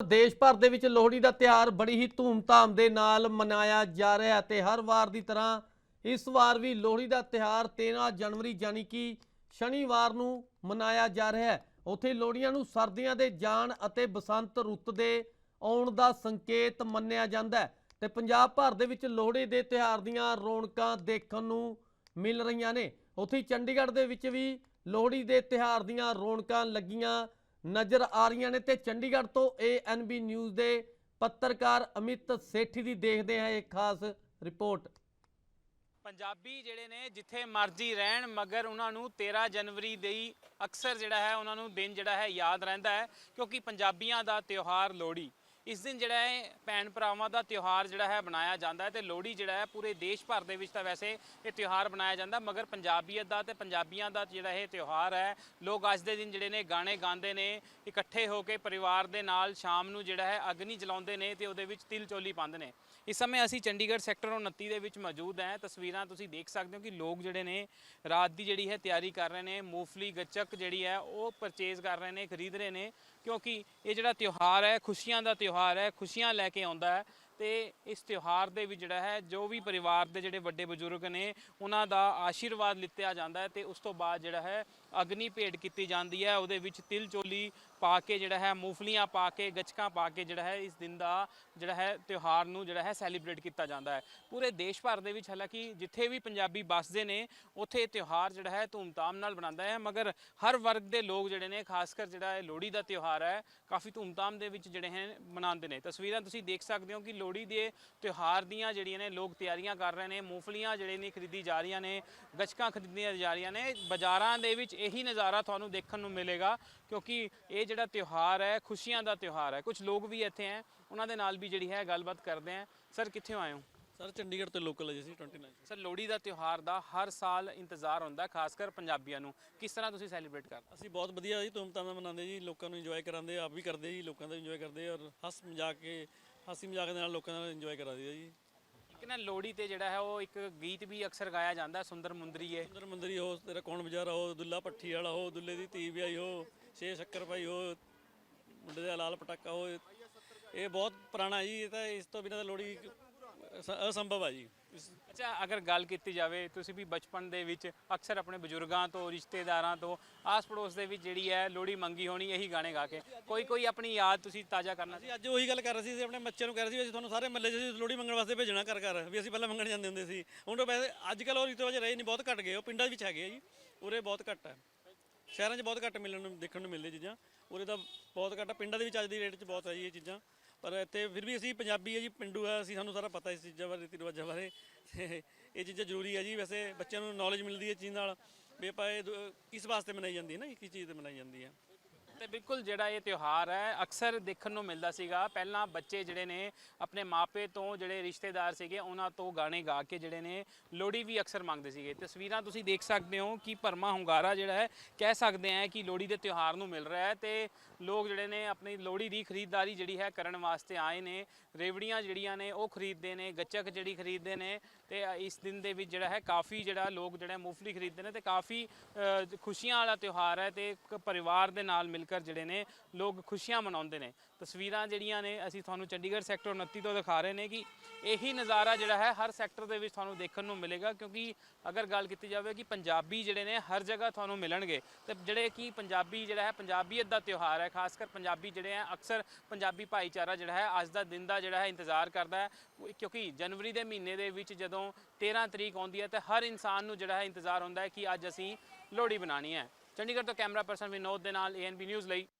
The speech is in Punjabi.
ਦੇਸ਼ ਭਰ ਦੇ ਵਿੱਚ ਲੋਹੜੀ ਦਾ ਤਿਉਹਾਰ ਬੜੀ ਹੀ ਧੂਮਧਾਮ ਦੇ ਨਾਲ ਮਨਾਇਆ ਜਾ ਰਿਹਾ ਹੈ ਤੇ ਹਰ ਵਾਰ ਦੀ ਤਰ੍ਹਾਂ ਇਸ ਵਾਰ ਵੀ ਲੋਹੜੀ ਦਾ ਤਿਉਹਾਰ 13 ਜਨਵਰੀ ਯਾਨੀ ਕਿ ਸ਼ਨੀਵਾਰ ਨੂੰ ਮਨਾਇਆ ਜਾ ਰਿਹਾ ਹੈ। ਉੱਥੇ ਲੋਹੜੀਆਂ ਨੂੰ ਸਰਦੀਆਂ ਦੇ ਜਾਣ ਅਤੇ ਬਸੰਤ ਰੁੱਤ ਦੇ ਆਉਣ ਦਾ ਸੰਕੇਤ ਮੰਨਿਆ ਜਾਂਦਾ ਹੈ ਤੇ ਪੰਜਾਬ ਭਰ ਦੇ ਵਿੱਚ ਲੋਹੜੀ ਦੇ ਤਿਉਹਾਰ ਦੀਆਂ ਰੌਣਕਾਂ ਦੇਖਣ ਨੂੰ ਮਿਲ ਰਹੀਆਂ ਨੇ। ਉੱਥੇ ਚੰਡੀਗੜ੍ਹ ਦੇ ਵਿੱਚ ਵੀ ਲੋਹੜੀ ਦੇ ਤਿਉਹਾਰ ਦੀਆਂ ਰੌਣਕਾਂ ਲੱਗੀਆਂ ਨਜ਼ਰ ਆ ਰਹੀਆਂ ਨੇ ਤੇ ਚੰਡੀਗੜ੍ਹ ਤੋਂ ਏਐਨਬੀ ਨਿਊਜ਼ ਦੇ ਪੱਤਰਕਾਰ ਅਮਿਤ ਸੇਠੀ ਦੀ ਦੇਖਦੇ ਹਾਂ ਇਹ ਖਾਸ ਰਿਪੋਰਟ। ਪੰਜਾਬੀ ਜਿਹੜੇ ਨੇ, ਜਿੱਥੇ ਮਰਜ਼ੀ ਰਹਿਣ, ਮਗਰ ਉਹਨਾਂ ਨੂੰ 13 ਜਨਵਰੀ ਦੀ ਅਕਸਰ ਜਿਹੜਾ ਹੈ, ਉਹਨਾਂ ਨੂੰ ਦਿਨ ਜਿਹੜਾ ਹੈ ਯਾਦ ਰਹਿੰਦਾ ਹੈ, ਕਿਉਂਕਿ ਪੰਜਾਬੀਆਂ ਦਾ ਤਿਉਹਾਰ ਲੋਹੜੀ। ਇਸ ਦਿਨ ਜਿਹੜਾ ਹੈ, ਭੈਣ ਭਰਾਵਾਂ ਦਾ ਤਿਉਹਾਰ ਜਿਹੜਾ ਹੈ ਬਣਾਇਆ ਜਾਂਦਾ ਹੈ ਤੇ ਲੋਹੜੀ ਜਿਹੜਾ ਹੈ ਪੂਰੇ ਦੇਸ਼ ਭਰ ਦੇ ਵਿੱਚ ਤਾਂ ਵੈਸੇ ਇਹ ਤਿਉਹਾਰ ਬਣਾਇਆ ਜਾਂਦਾ, ਮਗਰ ਪੰਜਾਬੀਅਤ ਦਾ ਤੇ ਪੰਜਾਬੀਆਂ ਦਾ ਜਿਹੜਾ ਇਹ ਤਿਉਹਾਰ ਹੈ, ਲੋਕ ਅੱਜ ਦੇ ਦਿਨ ਜਿਹੜੇ ਨੇ ਗਾਣੇ ਗਾਉਂਦੇ ਨੇ, ਇਕੱਠੇ ਹੋ ਕੇ ਪਰਿਵਾਰ ਦੇ ਨਾਲ ਸ਼ਾਮ ਨੂੰ ਜਿਹੜਾ ਹੈ ਅਗਨੀ ਜਲਾਉਂਦੇ ਨੇ ਤੇ ਉਹਦੇ ਵਿੱਚ ਤਿਲ ਚੋਲੀ ਪਾਉਂਦੇ ਨੇ। ਇਸ ਸਮੇਂ ਅਸੀਂ ਚੰਡੀਗੜ੍ਹ ਸੈਕਟਰ 29 ਦੇ ਵਿੱਚ ਮੌਜੂਦ ਹੈ, ਤਸਵੀਰਾਂ ਤੁਸੀਂ ਦੇਖ ਸਕਦੇ ਹੋ ਕਿ ਲੋਕ ਜਿਹੜੇ ਨੇ ਰਾਤ ਦੀ ਜਿਹੜੀ ਹੈ ਤਿਆਰੀ ਕਰ ਰਹੇ ਨੇ, ਮੂੰਗਫਲੀ, ਗੱਚਕ ਜਿਹੜੀ ਹੈ ਉਹ ਪਰਚੇਜ਼ ਕਰ ਰਹੇ ਨੇ, ਖਰੀਦ ਰਹੇ ਨੇ ਕਿਉਂਕਿ ਇਹ ਜਿਹੜਾ ਤਿਉਹਾਰ ਹੈ, ਖੁਸ਼ੀਆਂ ਦਾ ਤਿਉਹਾਰ ਹੈ ਖੁਸ਼ੀਆਂ ਲੈ ਕੇ ਆਉਂਦਾ ਹੈ। ਤੇ ਇਸ ਤਿਉਹਾਰ ਦੇ ਵਿੱਚ ਜਿਹੜਾ ਹੈ, ਜੋ ਵੀ ਪਰਿਵਾਰ ਦੇ ਜਿਹੜੇ ਵੱਡੇ ਬਜ਼ੁਰਗ ਨੇ, ਉਹਨਾਂ ਦਾ ਆਸ਼ੀਰਵਾਦ ਲਿੱਤਿਆ ਜਾਂਦਾ ਹੈ ਤੇ ਉਸ ਤੋਂ ਬਾਅਦ ਜਿਹੜਾ ਹੈ, ਅਗਨੀ ਭੇਟ ਕੀਤੀ ਜਾਂਦੀ ਹੈ। ਉਹਦੇ ਵਿੱਚ ਤਿਲ ਚੋਲੀ ਪਾ ਕੇ ਜਿਹੜਾ ਹੈ, ਮੂੰਗਫਲੀਆਂ ਪਾ ਕੇ, ਗੱਚਕਾਂ ਪਾ ਕੇ ਜਿਹੜਾ ਹੈ, ਇਸ ਦਿਨ ਦਾ ਜਿਹੜਾ ਹੈ, ਤਿਉਹਾਰ ਨੂੰ ਜਿਹੜਾ ਹੈ, ਸੈਲੀਬ੍ਰੇਟ ਕੀਤਾ ਜਾਂਦਾ ਹੈ। ਪੂਰੇ ਦੇਸ਼ ਭਰ ਦੇ ਵਿੱਚ ਹਾਲਾਂਕਿ ਜਿੱਥੇ ਵੀ ਪੰਜਾਬੀ ਵੱਸਦੇ ਨੇ, ਉੱਥੇ ਇਹ ਤਿਉਹਾਰ ਜਿਹੜਾ ਹੈ, ਧੂਮਧਾਮ ਨਾਲ ਮਨਾਉਂਦਾ ਹੈ। ਮਗਰ ਹਰ ਵਰਗ ਦੇ ਲੋਕ ਜਿਹੜੇ ਨੇ ਖਾਸ ਕਰ ਜਿਹੜਾ ਇਹ ਲੋਹੜੀ ਦਾ ਤਿਉਹਾਰ ਹੈ, ਕਾਫੀ ਧੂਮਧਾਮ ਦੇ ਵਿੱਚ ਜਿਹੜੇ ਹੈ, ਮਨਾਉਂਦੇ ਨੇ। ਤਸਵੀਰਾਂ ਤੁਸੀਂ ਦੇਖ ਸਕਦੇ ਹੋ ਕਿ ਲੋਹੜੀ ਦੇ ਤਿਉਹਾਰ ਦੀਆਂ ਜਿਹੜੀਆਂ ਨੇ, ਲੋਕ ਤਿਆਰੀਆਂ ਕਰ ਰਹੇ ਨੇ, ਮੂੰਗਫਲੀਆਂ ਜਿਹੜੇ ਨੇ ਖਰੀਦੀ ਜਾ ਰਹੀਆਂ ਨੇ, ਗੱਚਕਾਂ ਖਰੀਦੀਆਂ ਜਾ ਰਹੀਆਂ ਨੇ, ਬਾਜ਼ਾਰਾਂ ਦੇ ਵਿੱਚ ਇਹੀ ਨਜ਼ਾਰਾ ਤੁਹਾਨੂੰ ਦੇਖਣ ਨੂੰ ਮਿਲੇਗਾ ਕਿਉਂਕਿ ਇਹ ਜਿਹੜਾ ਤਿਉਹਾਰ ਹੈ, ਖੁਸ਼ੀਆਂ ਦਾ ਤਿਉਹਾਰ ਹੈ। ਕੁਝ ਲੋਕ ਵੀ ਇੱਥੇ ਹੈ, ਉਹਨਾਂ ਦੇ ਨਾਲ ਵੀ ਜਿਹੜੀ ਹੈ ਗੱਲਬਾਤ ਕਰਦੇ ਆ ਸਰ, ਕਿੱਥੇ ਆਏ ਹੋ? ਸਰ ਚੰਡੀਗੜ੍ਹ ਤੋਂ ਲੋਕਲ ਹੈ ਜੀ ਅਸੀਂ 29 ਸਰ ਲੋਹੜੀ ਦਾ ਤਿਉਹਾਰ ਦਾ ਹਰ ਸਾਲ ਇੰਤਜ਼ਾਰ ਹੁੰਦਾ ਹੈ, ਖਾਸ ਕਰ ਪੰਜਾਬੀਆਂ ਨੂੰ। ਕਿਸ ਤਰ੍ਹਾਂ ਤੁਸੀਂ ਸੈਲੀਬ੍ਰੇਟ ਕਰਦੇ ਅਸੀਂ ਬਹੁਤ ਵਧੀਆ ਜੀ ਧੂਮਧਾਮ ਨਾਲ ਮਨਾਉਂਦੇ ਜੀ ਲੋਕਾਂ ਨੂੰ ਇੰਜੋਏ ਕਰਾਉਂਦੇ ਆਪ ਵੀ ਕਰਦੇ ਜੀ ਲੋਕਾਂ ਦਾ ਇੰਜੋਏ ਕਰਦੇ ਔਰ ਹੱਸ ਮਜ਼ਾਕ ਕੇ ਹਾਸੀ ਮਜ਼ਾਕ ਦੇ ਨਾਲ ਲੋਕਾਂ ਨਾਲ ਇੰਜੋਏ ਕਰਾਉਂਦੇ ਜੀ। ਇੱਕ ਨਾ ਲੋਹੜੀ ਤੇ ਜਿਹੜਾ ਹੈ ਉਹ ਇੱਕ ਗੀਤ ਵੀ ਅਕਸਰ ਗਾਇਆ ਜਾਂਦਾ ਹੈ, ਸੁੰਦਰ ਮੁੰਦਰੀਏ ਸੁੰਦਰ ਮੰਦਰੀ ਹੋ ਤੇਰਾ ਕੌਣ ਬਜ਼ਾਰਾ ਹੋ ਦੁੱਲਾ ਪੱਠੀ ਵਾਲਾ ਹੋ ਦੁੱਲੇ ਦੀ ਧੀ ਵਿਆਹੀ ਹੋ ਛੇ ਸ਼ੱਕਰ ਭਾਈ ਹੋ ਮੁੰਡੇ ਦਾ ਲਾਲ ਪਟਾਕਾ ਹੋ ਇਹ ਬਹੁਤ ਪੁਰਾਣਾ ਜੀ ਇਹ ਤਾਂ ਇਸ ਤੋਂ ਬਿਨਾਂ ਤਾਂ ਲੋਹੜੀ ਅਸ- ਅਸੰਭਵ ਆ ਜੀ। ਇਸ- ਅੱਛਾ ਅਗਰ ਗੱਲ ਕੀਤੀ ਜਾਵੇ ਤੁਸੀਂ ਵੀ ਬਚਪਨ ਦੇ ਵਿੱਚ ਅਕਸਰ ਆਪਣੇ ਬਜ਼ੁਰਗਾਂ ਤੋਂ ਰਿਸ਼ਤੇਦਾਰਾਂ ਤੋਂ ਆਸ ਪੜੋਸ ਦੇ ਵਿੱਚ ਜਿਹੜੀ ਹੈ ਲੋਹੜੀ ਮੰਗੀ ਹੋਣੀ ਇਹੀ ਗਾਣੇ ਗਾ ਕੇ। ਕੋਈ ਕੋਈ ਆਪਣੀ ਯਾਦ ਤੁਸੀਂ ਤਾਜ਼ਾ ਕਰਨਾ ਅਸੀਂ ਅੱਜ ਉਹੀ ਗੱਲ ਕਰ ਰਹੇ ਸੀ ਅਸੀਂ ਆਪਣੇ ਬੱਚਿਆਂ ਨੂੰ ਕਹਿ ਰਹੇ ਸੀ ਵੀ ਅਸੀਂ ਤੁਹਾਨੂੰ ਸਾਰੇ ਮੱਲੇ 'ਚ ਅਸੀਂ ਲੋਹੜੀ ਮੰਗਣ ਵਾਸਤੇ ਭੇਜਣਾ ਕਰ ਕਰ ਵੀ ਅਸੀਂ ਪਹਿਲਾਂ ਮੰਗਣ ਜਾਂਦੇ ਹੁੰਦੇ ਸੀ। ਹੁਣ ਤਾਂ ਵੈਸੇ ਅੱਜ ਕੱਲ੍ਹ ਉਹ ਰਿਵਾਜ ਰਹੇ ਨਹੀਂ ਬਹੁਤ ਘਟ ਗਏ ਉਹ ਪਿੰਡਾਂ ਵਿੱਚ ਹੈਗੇ ਆ ਜੀ ਉਰੇ ਬਹੁਤ ਘੱਟ ਹੈ। ਸ਼ਹਿਰਾਂ 'ਚ ਬਹੁਤ ਘੱਟ ਮਿਲਣ ਨੂੰ ਦੇਖਣ ਨੂੰ ਮਿਲਦੇ ਚੀਜ਼ਾਂ ਉਰੇ ਤਾਂ ਬਹੁਤ ਘੱਟ ਆ ਪਿੰਡਾਂ ਦੇ ਵਿੱਚ ਅੱਜ ਦੀ ਰੇਟ 'ਚ ਬਹੁਤ ਆ ਜੀ ਇਹ ਚੀਜ਼ਾਂ। ਪਰ ਇੱਥੇ ਫਿਰ ਵੀ ਅਸੀਂ ਪੰਜਾਬੀ ਹੈ ਜੀ, ਪਿੰਡੂ ਆ, ਅਸੀਂ ਸਾਨੂੰ ਸਾਰਾ ਪਤਾ ਇਸ ਚੀਜ਼ਾਂ ਬਾਰੇ, ਰੀਤੀ ਰਿਵਾਜਾਂ ਬਾਰੇ। ਤੇ ਇਹ ਚੀਜ਼ਾਂ ਜ਼ਰੂਰੀ ਹੈ ਜੀ, ਵੈਸੇ ਬੱਚਿਆਂ ਨੂੰ ਨੌਲੇਜ ਮਿਲਦੀ ਹੈ ਇਸ ਚੀਜ਼ ਨਾਲ ਵੀ ਆਪਾਂ ਇਹ ਦੁ- ਕਿਸ ਵਾਸਤੇ ਮਨਾਈ ਜਾਂਦੀ ਹੈ ਨਾ ਕਿਸ ਚੀਜ਼ ਤੇ ਮਨਾਈ ਜਾਂਦੀ ਹੈ। ਤੇ ਬਿਲਕੁਲ ਜਿਹੜਾ ਇਹ ਤਿਉਹਾਰ ਹੈ, ਅਕਸਰ ਦੇਖਣ ਨੂੰ ਮਿਲਦਾ ਸੀਗਾ। ਪਹਿਲਾਂ ਬੱਚੇ ਜਿਹੜੇ ਨੇ ਆਪਣੇ ਮਾਪੇ ਤੋਂ ਜਿਹੜੇ ਰਿਸ਼ਤੇਦਾਰ ਸੀਗੇ, ਉਹਨਾਂ ਤੋਂ ਗਾਣੇ ਗਾ ਕੇ ਜਿਹੜੇ ਨੇ ਲੋਹੜੀ ਵੀ ਅਕਸਰ ਮੰਗਦੇ ਸੀਗੇ। ਤਸਵੀਰਾਂ ਤੁਸੀਂ ਦੇਖ ਸਕਦੇ ਹੋ ਕਿ ਭਰਮਾ ਹੁੰਗਾਰਾ ਜਿਹੜਾ ਹੈ, ਕਹਿ ਸਕਦੇ ਆ ਕਿ ਲੋਹੜੀ ਦੇ ਤਿਉਹਾਰ ਨੂੰ ਮਿਲ ਰਿਹਾ ਹੈ ਤੇ ਲੋਕ ਜਿਹੜੇ ਨੇ ਆਪਣੀ ਲੋਹੜੀ ਦੀ ਖਰੀਦਦਾਰੀ ਜਿਹੜੀ ਹੈ ਕਰਨ ਵਾਸਤੇ ਆਏ ਨੇ। ਰੇਵੜੀਆਂ ਜਿਹੜੀਆਂ ਨੇ ਉਹ ਖਰੀਦਦੇ ਨੇ, ਗੱਚਕ ਜਿਹੜੀ ਖਰੀਦਦੇ ਨੇ ਤੇ ਇਸ ਦਿਨ ਦੇ ਵਿੱਚ ਜਿਹੜਾ ਹੈ ਕਾਫੀ ਜਿਹੜਾ ਲੋਕ ਜਿਹੜਾ ਮੂੰਗਫਲੀ ਖਰੀਦਦੇ ਨੇ ਤੇ ਕਾਫੀ ਖੁਸ਼ੀਆਂ ਵਾਲਾ ਤਿਉਹਾਰ ਹੈ ਤੇ ਇੱਕ ਪਰਿਵਾਰ ਦੇ ਨਾਲ ਮਿਲ ਕੇ ਜਿਹੜੇ ਨੇ ਲੋਕ ਖੁਸ਼ੀਆਂ ਮਨਾਉਂਦੇ ਨੇ। ਤਸਵੀਰਾਂ ਜਿਹੜੀਆਂ ਨੇ, ਅਸੀਂ ਤੁਹਾਨੂੰ ਚੰਡੀਗੜ੍ਹ ਸੈਕਟਰ 29 ਤੋਂ ਦਿਖਾ ਰਹੇ ਨੇ ਕਿ ਇਹੀ ਨਜ਼ਾਰਾ ਜਿਹੜਾ ਹੈ, ਹਰ ਸੈਕਟਰ ਦੇ ਵਿੱਚ ਤੁਹਾਨੂੰ ਦੇਖਣ ਨੂੰ ਮਿਲੇਗਾ। ਕਿਉਂਕਿ ਅਗਰ ਗੱਲ ਕੀਤੀ ਜਾਵੇ ਕਿ ਪੰਜਾਬੀ ਜਿਹੜੇ ਨੇ, ਹਰ ਜਗ੍ਹਾ ਤੁਹਾਨੂੰ ਮਿਲਣਗੇ। ਤੇ ਜਿਹੜੇ ਕਿ ਪੰਜਾਬੀ ਜਿਹੜਾ ਹੈ, ਪੰਜਾਬੀਅਤ ਦਾ ਤਿਉਹਾਰ ਹੈ, ਖਾਸ ਕਰ ਪੰਜਾਬੀ ਜਿਹੜੇ ਆ ਅਕਸਰ ਪੰਜਾਬੀ ਭਾਈਚਾਰਾ ਜਿਹੜਾ ਹੈ, ਅੱਜ ਦਾ ਦਿਨ ਦਾ ਜਿਹੜਾ ਹੈ, ਇੰਤਜ਼ਾਰ ਕਰਦਾ ਹੈ। ਕਿਉਂਕਿ ਜਨਵਰੀ ਦੇ ਮਹੀਨੇ ਦੇ ਵਿੱਚ ਜਦੋਂ 13 ਤਰੀਕ ਆਉਂਦੀ ਹੈ, ਤੇ ਹਰ ਇਨਸਾਨ ਨੂੰ ਜਿਹੜਾ ਹੈ, ਇੰਤਜ਼ਾਰ ਹੁੰਦਾ ਹੈ ਕਿ ਅੱਜ ਅਸੀਂ ਲੋਹੜੀ ਬਣਾਣੀ ਹੈ। ਚੰਡੀਗੜ੍ਹ ਤੋਂ ਕੈਮਰਾ ਪਰਸਨ ਵਿਨੋਦ ਦੇ ਨਾਲ ਏਐਨਬੀ ਨਿਊਜ਼ ਲਈ